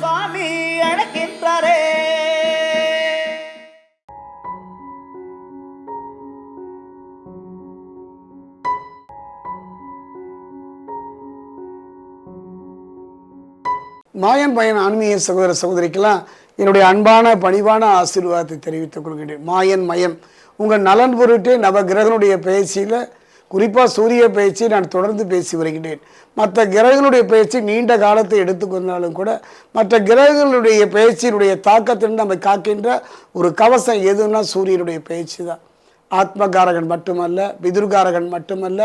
சுவாமி அழைக்கின்றாரே. மாயன் பயன் ஆன்மீக சகோதர சகோதரிக்கெல்லாம் என்னுடைய அன்பான பணிவான ஆசீர்வாதத்தை தெரிவித்துக் கொள்கின்றேன். மாயன் மயம் உங்கள் நலன் பொருட்டு நவகிரகனுடைய பயிற்சியில் குறிப்பாக சூரிய பயிற்சி நான் தொடர்ந்து பேசி வருகிறேன். மற்ற கிரகங்களுடைய பயிற்சி நீண்ட காலத்தை எடுத்துக்கொண்டாலும் கூட மற்ற கிரகங்களுடைய பயிற்சியினுடைய தாக்கத்திலிருந்து நம்மை காக்கின்ற ஒரு கவசம் எதுன்னா சூரியனுடைய பயிற்சி தான் ஆத்மகாரகன் மட்டுமல்ல பிதுர்காரகன் மட்டுமல்ல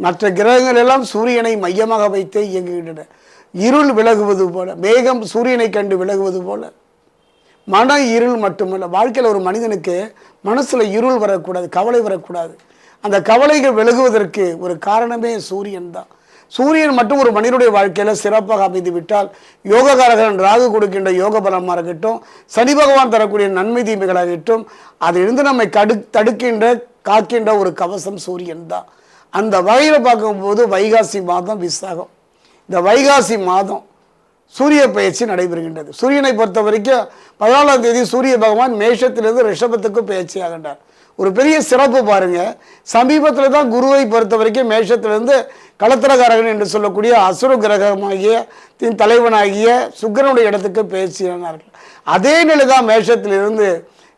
மற்ற கிரகங்கள் எல்லாம் சூரியனை மையமாக வைத்தே இயங்குகின்றன. இருள் விலகுவது போல மேகம் சூரியனை கண்டு விலகுவது போல மன இருள் மட்டுமல்ல. வாழ்க்கையில் ஒரு மனிதனுக்கு மனசில் இருள் வரக்கூடாது கவலை வரக்கூடாது. அந்த கவலைகள் விலகுவதற்கு ஒரு காரணமே சூரியன் தான். சூரியன் மட்டும் ஒரு மனிதனுடைய வாழ்க்கையில் சிறப்பாக அமைந்து விட்டால் யோககாரகன் ராகு கொடுக்கின்ற யோக பலமாக இருக்கட்டும் சனி பகவான் தரக்கூடிய நன்மை தீமைகளாகட்டும் அதிலிருந்து நம்மை கடு தடுக்கின்ற காக்கின்ற ஒரு கவசம் சூரியன் தான். அந்த வகையில் பார்க்கும்போது வைகாசி மாதம் விசாகம். இந்த வைகாசி மாதம் சூரிய பயிற்சி நடைபெறுகின்றது. சூரியனை பொறுத்த வரைக்கும் பதினாலாம் தேதி சூரிய பகவான் மேஷத்திலிருந்து ரிஷபத்துக்கு பயிற்சி ஆகின்றார் ஒரு பெரிய சிறப்பு பாருங்க. சமீபத்தில் தான் குருவை பொறுத்த வரைக்கும் மேஷத்திலிருந்து களத்திரகாரகன் என்று சொல்லக்கூடிய அசுர கிரகமாகிய தின் தலைவனாகிய சுக்கிரனுடைய இடத்துக்கு பயிற்சியானார்கள் அதே நிலை தான் மேஷத்திலிருந்து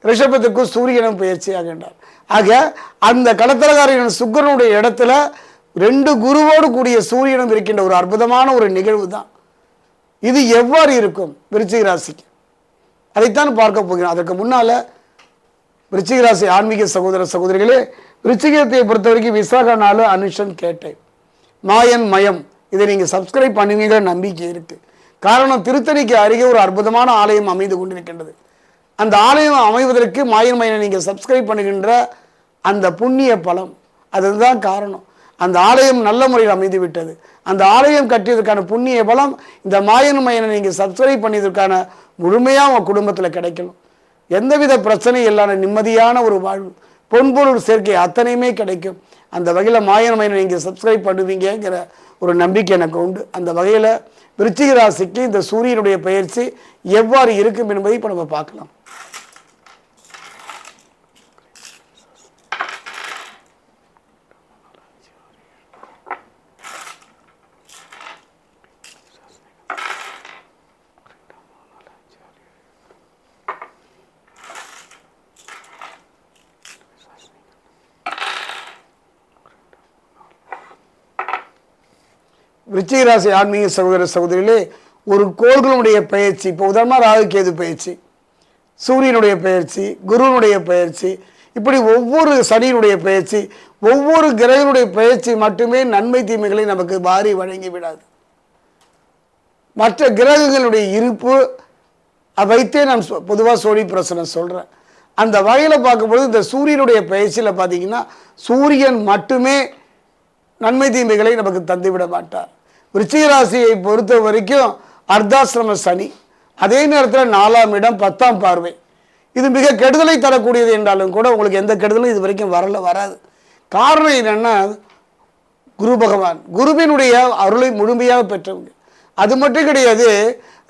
ரிஷபத்துக்கு சூரியனும் பயிற்சி ஆகின்றார். ஆக அந்த களத்திரகாரகன் சுக்கிரனுடைய இடத்துல ரெண்டு குருவோடு கூடிய சூரியனும் இருக்கின்ற ஒரு அற்புதமான ஒரு நிகழ்வு தான் இது எவ்வாறு இருக்கும் விருச்சிக ராசிக்கு? அதைத்தான் பார்க்க போகிறோம் அதற்கு முன்னால விருச்சிகராசி ஆன்மீக சகோதர சகோதரிகளே விருச்சிகத்தை பொறுத்த வரைக்கும் விசாக நாள் அனுஷன் கேட்டேன் மாயன் மயம் இதை நீங்கள் சப்ஸ்கிரைப் பண்ணுவீங்கிற நம்பிக்கை இருக்கு. காரணம் திருத்தணிக்கு அருகே ஒரு அற்புதமான ஆலயம் அமைந்து கொண்டிருக்கின்றது. அந்த ஆலயம் அமைவதற்கு மாயன் மயனை நீங்கள் சப்ஸ்கிரைப் பண்ணுகின்ற அந்த புண்ணிய பலம் அதுதான் காரணம். அந்த ஆலயம் நல்ல முறையில் அமைந்து விட்டது. அந்த ஆலயம் கட்டியதற்கான புண்ணிய பலம் இந்த மாயன் மயனை நீங்கள் சப்ஸ்கிரைப் பண்ணியதற்கான முழுமையாக உங்கள் குடும்பத்தில் கிடைக்கணும். எந்தவித பிரச்சனையும் இல்லாத நிம்மதியான ஒரு வாழ்வு பொன்பொருள் சேர்க்கை அத்தனையுமே கிடைக்கும். அந்த வகையில் மாயன மயனை நீங்கள் சப்ஸ்கிரைப் பண்ணுவீங்கங்கிற ஒரு நம்பிக்கை எனக்கு உண்டு. அந்த வகையில் விருச்சிக ராசிக்கு இந்த சூரியனுடைய பயிற்சி எவ்வாறு இருக்கும் என்பதை இப்போ நம்ம பார்க்கலாம். விருச்சிக ராசி ஆன்மீக சகோதர சகோதரிகளே ஒரு கோள்களுடைய பயிற்சி இப்போ உதாரணமாக ராகு கேது பயிற்சி சூரியனுடைய பயிற்சி குருவனுடைய பயிற்சி இப்படி ஒவ்வொரு சனியினுடைய பயிற்சி ஒவ்வொரு கிரகனுடைய பயிற்சி மட்டுமே நன்மை தீமைகளை நமக்கு வாரி வழங்கி விடாது. மற்ற கிரகங்களுடைய இருப்பு வைத்தே நான் பொதுவாக சோழி பிரசனை சொல்கிறேன் அந்த வகையில் பார்க்கும்பொழுது இந்த சூரியனுடைய பயிற்சியில் பார்த்தீங்கன்னா சூரியன் மட்டுமே நன்மை தீமைகளை நமக்கு தந்துவிட மாட்டார். ரிச்சிகராசியை பொறுத்த வரைக்கும் அர்த்தாசிரம சனி அதே நேரத்தில் நாலாம் இடம் பத்தாம் பார்வை. இது மிக கெடுதலை தரக்கூடியது என்றாலும் கூட உங்களுக்கு எந்த கெடுதலும் இது வரைக்கும் வரல வராது. காரணம் என்னென்னா குரு பகவான். குருவினுடைய அருளை முழுமையாக பெற்றவங்க. அது மட்டும் கிடையாது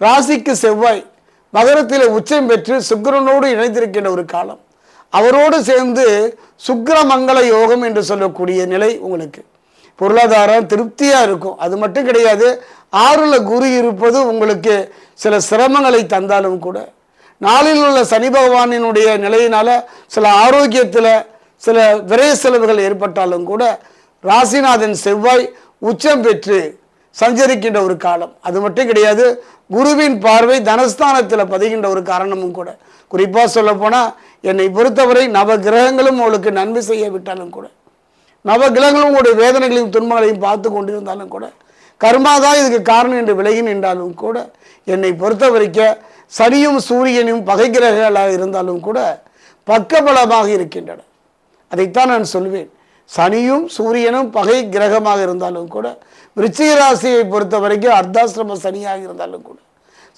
ராசிக்கு செவ்வாய் மகரத்தில் உச்சம் பெற்று சுக்கிரனோடு இணைந்திருக்கின்ற ஒரு காலம். அவரோடு சேர்ந்து சுக்கிரமங்கல யோகம் என்று சொல்லக்கூடிய நிலை உங்களுக்கு. பொருளாதாரம் திருப்தியாக இருக்கும். அது மட்டும் கிடையாது ஆறுல குரு இருப்பது உங்களுக்கு சில சிரமங்களை தந்தாலும் கூட. நாளில் உள்ள சனி பகவானினுடைய நிலையினால் சில ஆரோக்கியத்தில் சில விரைய செலவுகள் ஏற்பட்டாலும் கூட ராசிநாதன் செவ்வாய் உச்சம் பெற்று சஞ்சரிக்கின்ற ஒரு காலம். அது மட்டும் கிடையாது குருவின் பார்வை தனஸ்தானத்தில் பதிகின்ற ஒரு காரணமும் கூட. குறிப்பாக சொல்ல போனால் என்னை பொறுத்தவரை நவ கிரகங்களும் உங்களுக்கு நன்மை செய்ய விட்டாலும் கூட. நவ கிரகங்களும் உங்களுடைய வேதனைகளையும் துன்பங்களையும் பார்த்து கொண்டிருந்தாலும் கூட கர்மாதான் இதுக்கு காரணம் என்று விலகி நின்றாலும் கூட என்னை பொறுத்த வரைக்கும் சனியும் சூரியனும் பகை கிரகங்களாக இருந்தாலும் கூட பக்கபலமாக இருக்கின்றன. அதைத்தான் நான் சொல்வேன். சனியும் சூரியனும் பகை கிரகமாக இருந்தாலும் கூட விருச்சிக ராசியை பொறுத்த வரைக்கும் அர்த்தாசிரம சனியாக இருந்தாலும் கூட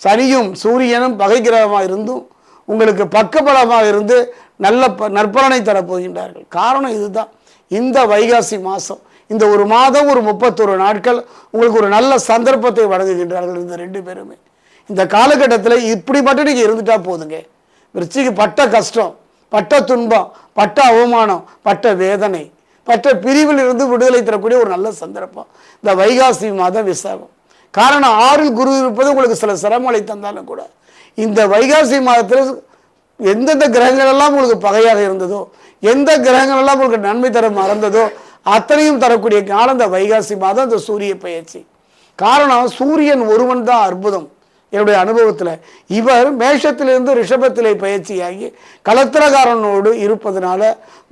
சனியும் சூரியனும் பகை கிரகமாக இருந்தும் உங்களுக்கு பக்கபலமாக இருந்து நல்ல ப நற்பலனை தரப்போகின்றார்கள். காரணம் இதுதான். இந்த வைகாசி மாதம் இந்த ஒரு மாதம் ஒரு முப்பத்தொரு நாட்கள் உங்களுக்கு ஒரு நல்ல சந்தர்ப்பத்தை வழங்குகின்றார்கள் இந்த ரெண்டு பேருமே. இந்த காலகட்டத்தில் இப்படி மட்டும் நீங்கள் இருந்துட்டால் போதுங்க. விருச்சிக்கு பட்ட கஷ்டம் பட்ட துன்பம் பட்ட அவமானம் பட்ட வேதனை பட்ட பிரிவில் இருந்து விடுதலை தரக்கூடிய ஒரு நல்ல சந்தர்ப்பம். இந்த வைகாசி மாதம் விசாகம். காரணம் ஆறில் குரு இருப்பது உங்களுக்கு சில சிரமங்களை தந்தாலும் கூட. இந்த வைகாசி மாதத்தில் எந்தெந்த கிரகங்கள் எல்லாம் உங்களுக்கு பகையாக இருந்ததோ எந்த கிரகங்கள் எல்லாம் உங்களுக்கு நன்மை தர மறந்ததோ அத்தனையும் தரக்கூடிய காலம் இந்த வைகாசி மாதம் இந்த சூரிய பயிற்சி. காரணம் சூரியன் ஒருவன் தான் அற்புதம். என்னுடைய அனுபவத்தில். இவர் மேஷத்திலிருந்து ரிஷபத்திலே பயிற்சியாகி கலத்திரகாரனோடு இருப்பதனால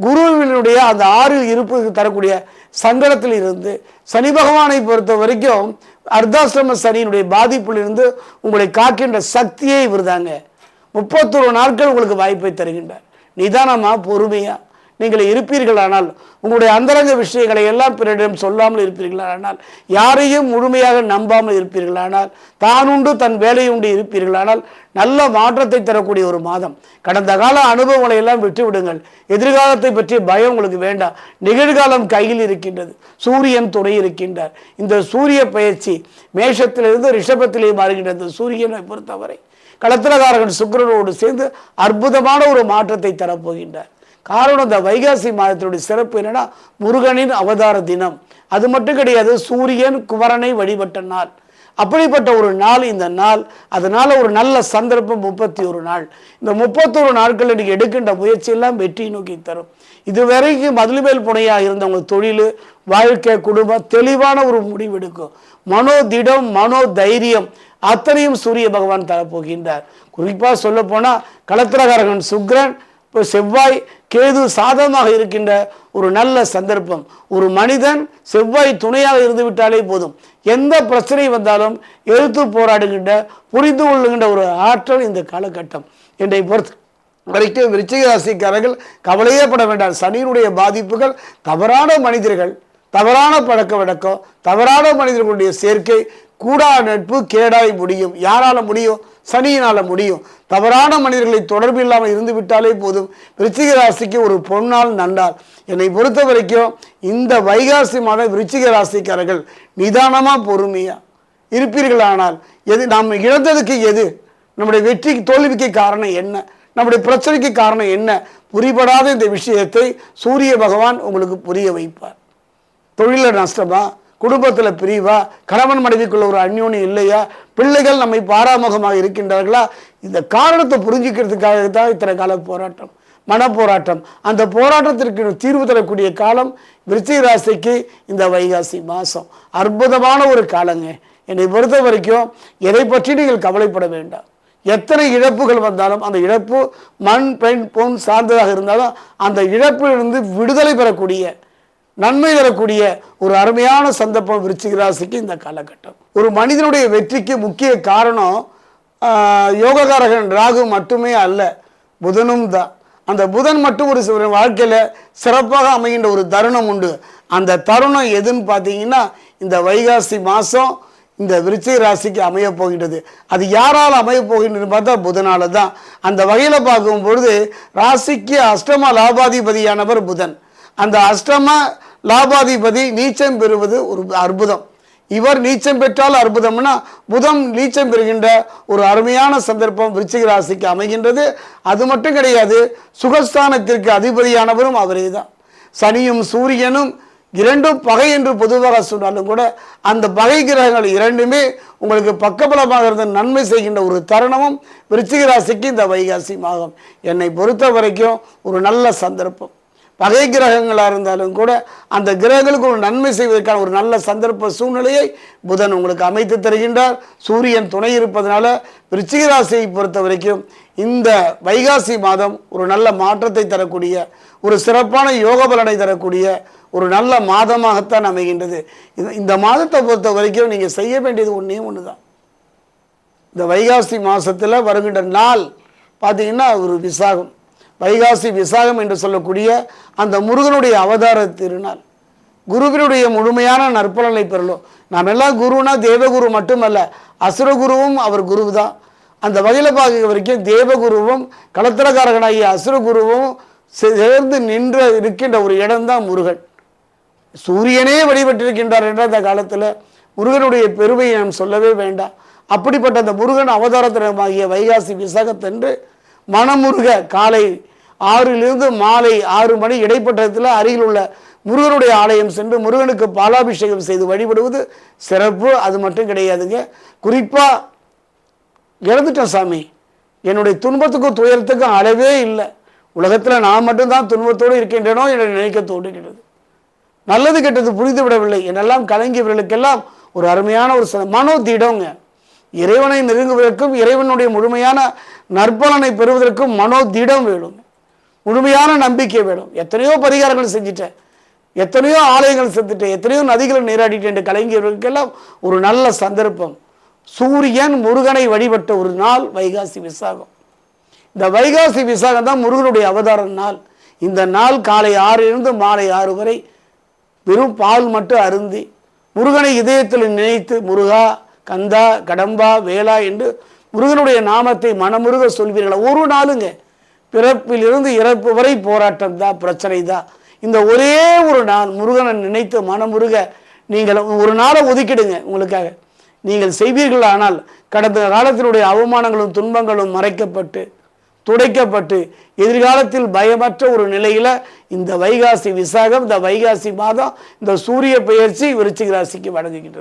குருவினுடைய அந்த ஆறு இருப்பு தரக்கூடிய சங்கடத்தில் இருந்து சனி பகவானை பொறுத்த வரைக்கும் அர்த்தாசிரம சனியினுடைய பாதிப்பிலிருந்து உங்களை காக்கின்ற சக்தியே இவர் தாங்க முப்பத்தொரு நாட்கள் உங்களுக்கு வாய்ப்பை தருகின்றார். நிதானமாக பொறுமையாக நீங்கள் இருப்பீர்களானால் உங்களுடைய அந்தரங்க விஷயங்களை எல்லாம் பிறரிடம் சொல்லாமல் இருப்பீர்களானால் யாரையும் முழுமையாக நம்பாமல் இருப்பீர்களானால் தானுண்டு தன் வேலையுண்டு இருப்பீர்களானால் நல்ல மாற்றத்தை தரக்கூடிய ஒரு மாதம். கடந்த கால அனுபவங்களை எல்லாம் விட்டு விடுங்கள் எதிர்காலத்தை பற்றிய பயம் உங்களுக்கு வேண்டாம். நிகழ்காலம் கையில் இருக்கின்றது. சூரியன் துணை இருக்கின்றார். இந்த சூரிய பயிற்சி மேஷத்திலிருந்து ரிஷபத்திலே மாறுகின்றது. சூரியனை பொறுத்தவரை. களத்திரகாரகன் சுக்கிரனோடு சேர்ந்து அற்புதமான ஒரு மாற்றத்தை தரப்போகின்றார். காரணம் இந்த வைகாசி மாதத்தினுடைய சிறப்பு என்னன்னா முருகனின் அவதார தினம். அது மட்டும் கிடையாது சூரியன் குமரனை வழிபட்ட நாள். அப்படிப்பட்ட ஒரு நாள் இந்த நாள் அதனால் ஒரு நல்ல சந்தர்ப்பம் முப்பத்தி ஒரு நாள். இந்த முப்பத்தொரு நாட்கள் இன்னைக்கு எடுக்கின்ற முயற்சியெல்லாம் வெற்றி நோக்கி தரும். இதுவரைக்கும் மதுளுமேல் புனையாக இருந்தவங்க தொழில் வாழ்க்கை குடும்பம் தெளிவான ஒரு முடிவெடுக்கும். மனோதிடம் மனோ திடம் மனோ தைரியம் அத்தனையும் சூரிய பகவான் தரப்போகின்றார். குறிப்பாக சொல்ல போனால் களத்திரகாரகன் சுக்ரன் இப்போ செவ்வாய் கேது சாதகமாக இருக்கின்ற ஒரு நல்ல சந்தர்ப்பம். ஒரு மனிதன் செவ்வாய் துணையாக இருந்து விட்டாலே போதும். எந்த பிரச்சனை வந்தாலும் எதிர்த்து போராடுகின்ற புரிந்து கொள்ளுகின்ற ஒரு ஆற்றல் இந்த காலகட்டம். என்னை பொறுத்து வரைக்கும் விருச்சிக ராசிக்காரர்கள் கவலையே பட வேண்டாம். சனியினுடைய பாதிப்புகள் தவறான மனிதர்கள் தவறான பழக்க வழக்கம் தவறான மனிதர்களுடைய சேர்க்கை கூடா நட்பு கேடாய் முடியும். யாரால முடியும்? சனியினால் முடியும். தவறான மனிதர்களை தொடர்பு இல்லாமல் இருந்து விட்டாலே போதும். விருச்சிக ராசிக்கு ஒரு பொன்னால் நன்றால் என்னை பொறுத்த வரைக்கும் இந்த வைகாசி மாதம் விருச்சிக ராசிக்காரர்கள் நிதானமாக பொறுமையாக இருப்பீர்களானால் எது நாம் இழந்ததுக்கு எது? நம்முடைய வெற்றிக்கு தோல்விக்கு காரணம் என்ன? நம்முடைய பிரச்சனைக்கு காரணம் என்ன? புரிபடாத இந்த விஷயத்தை சூரிய பகவான் உங்களுக்கு புரிய வைப்பார். தொழிலில் நஷ்டமா? குடும்பத்தில் பிரிவா கணவன் மனைவிக்குள்ள ஒரு அந்யோனி இல்லையா? பிள்ளைகள் நம்மை பாராமுகமாக இருக்கின்றார்களா? இந்த காரணத்தை புரிஞ்சிக்கிறதுக்காக தான் இத்தனை கால போராட்டம் மன போராட்டம் அந்த போராட்டத்திற்கு தீர்வு தரக்கூடிய காலம் விருச்சிக ராசிக்கு இந்த வைகாசி மாதம் அற்புதமான ஒரு காலங்க. என்னை பொறுத்த வரைக்கும் எதை பற்றி நீங்கள் கவலைப்பட வேண்டாம். எத்தனை இழப்புகள் வந்தாலும் அந்த இழப்பு மண் பெண் பொன் சார்ந்ததாக இருந்தாலும் அந்த இழப்பிலிருந்து விடுதலை பெறக்கூடிய நன்மை தரக்கூடிய ஒரு அருமையான சந்தர்ப்பம் விருச்சிக ராசிக்கு இந்த காலகட்டம். ஒரு மனிதனுடைய வெற்றிக்கு முக்கிய காரணம் யோககாரகன் ராகு மட்டுமே அல்ல புதனும் தான். அந்த புதன் மட்டும் ஒரு சில வாழ்க்கையில் சிறப்பாக அமைகின்ற ஒரு தருணம் உண்டு. அந்த தருணம் எதுன்னு பார்த்தீங்கன்னா இந்த வைகாசி மாதம் இந்த விருச்சிக ராசிக்கு அமைய போகின்றது. அது யாரால் அமைய போகின்றது பார்த்தா புதனால தான். அந்த வகையில் பார்க்கும் பொழுது ராசிக்கு அஷ்டம லாபாதிபதியானவர் புதன். அந்த அஷ்டம லாபாதிபதி நீச்சம் பெறுவது ஒரு அற்புதம். இவர் நீச்சம் பெற்றால் அற்புதம்னா புதன் நீச்சம் பெறுகின்ற ஒரு அருமையான சந்தர்ப்பம் விருச்சிக ராசிக்கு அமைகின்றது. அது மட்டும் கிடையாது சுகஸ்தானத்திற்கு அதிபதியானவரும் அவரே தான். சனியும் சூரியனும் இரண்டும் பகை என்று பொதுவாக சொன்னாலும் கூட அந்த பகை கிரகங்கள் இரண்டுமே உங்களுக்கு பக்கபலமாக இருந்த நன்மை செய்கின்ற ஒரு தருணமும் விருச்சிக ராசிக்கு இந்த வைகாசி மாதம். என்னை பொறுத்த வரைக்கும் ஒரு நல்ல சந்தர்ப்பம். பகை கிரகங்களாக இருந்தாலும் கூட அந்த கிரகங்களுக்கு ஒரு நன்மை செய்வதற்கான ஒரு நல்ல சந்தர்ப்ப சூழ்நிலையை புதன் உங்களுக்கு அமைத்து தருகின்றார். சூரியன் துணை இருப்பதனால விருச்சிக ராசியை பொறுத்த வரைக்கும் இந்த வைகாசி மாதம் ஒரு நல்ல மாற்றத்தை தரக்கூடிய ஒரு சிறப்பான யோக பலனை தரக்கூடிய ஒரு நல்ல மாதமாகத்தான் அமைகின்றது. இது- இந்த மாதத்தை பொறுத்த வரைக்கும் நீங்கள் செய்ய வேண்டியது ஒன்றே ஒன்று தான் இந்த வைகாசி மாதத்தில் வருகின்ற நாள் பார்த்தீங்கன்னா ஒரு விசாகம். வைகாசி விசாகம் என்று சொல்லக்கூடிய அந்த முருகனுடைய அவதார திருநாள். குருவினுடைய முழுமையான நற்பலனை பெறலும். நாம் எல்லாம் குருனா தேவகுரு மட்டுமல்ல அசுரகுருவும் அவர் குரு தான் அந்த வகையில் பார்க்க வரைக்கும் தேவகுருவும் களத்திரக்காரகனாகிய அசுரகுருவும் சேர்ந்து நின்ற இருக்கின்ற ஒரு இடம்தான் முருகன். சூரியனே வழிபட்டிருக்கின்றார் என்ற அந்த காலத்தில் முருகனுடைய பெருமையை நாம் சொல்லவே வேண்டாம். அப்படிப்பட்ட அந்த முருகன் அவதாரத்தினமாகிய வைகாசி விசாகத்தன்று மனமுருக காலை ஆறிலிருந்து மாலை ஆறு மணி இடைப்பட்டத்தில் அருகில் உள்ள முருகனுடைய ஆலயம் சென்று முருகனுக்கு பாலாபிஷேகம் செய்து வழிபடுவது சிறப்பு. அது மட்டும் கிடையாதுங்க. குறிப்பாக இறந்துட்டேன் சாமி. என்னுடைய துன்பத்துக்கும் துயரத்துக்கும் அளவே இல்லை. உலகத்தில் நான் மட்டும்தான் துன்பத்தோடு இருக்கின்றனோ என்று நினைக்க தோன்றுகிறது நல்லது கெட்டது புரிந்து விடவில்லை. என்னெல்லாம் கலங்கியவர்களுக்கெல்லாம் ஒரு அருமையான ஒரு ச- மனோ திடங்க இறைவனை நெருங்குவதற்கும் இறைவனுடைய முழுமையான நற்பலனை பெறுவதற்கு மனோ திடம் வேணும். முழுமையான நம்பிக்கை வேணும். எத்தனையோ பரிகாரங்கள் செஞ்சுட்டேன் எத்தனையோ ஆலயங்கள் செஞ்சுட்டேன் எத்தனையோ நதிகளை நீராடிட்டேன் என்று கலங்கியவர்களுக்கெல்லாம் ஒரு நல்ல சந்தர்ப்பம். சூரியன் முருகனை வழிபட்ட ஒரு நாள் வைகாசி விசாகம். இந்த வைகாசி விசாகம் தான் முருகனுடைய அவதார நாள். இந்த நாள் காலை ஆறிலிருந்து மாலை ஆறு வரை வெறும் பால் மட்டும் அருந்தி முருகனை இதயத்தில் நினைத்து முருகா கந்தா கடம்பா வேளா என்று முருகனுடைய நாமத்தை மனமுருக சொல்வீர்களா? ஒரு நாளுங்க. பிறப்பிலிருந்து இறப்பு வரை போராட்டம் தான் பிரச்சனை தான். இந்த ஒரே ஒரு நாள் முருகனை நினைத்து மனமுருக நீங்கள் ஒரு நாளை ஒதுக்கிடுங்க உங்களுக்காக. நீங்கள் செய்வீர்கள் ஆனால் கடந்த காலத்தினுடைய அவமானங்களும் துன்பங்களும் மறைக்கப்பட்டு துடைக்கப்பட்டு எதிர்காலத்தில் பயமற்ற ஒரு நிலையில் இந்த வைகாசி விசாகம் இந்த வைகாசி மாதம் இந்த சூரிய பெயர்ச்சி விருச்சிக ராசிக்கு வழங்குகின்றது.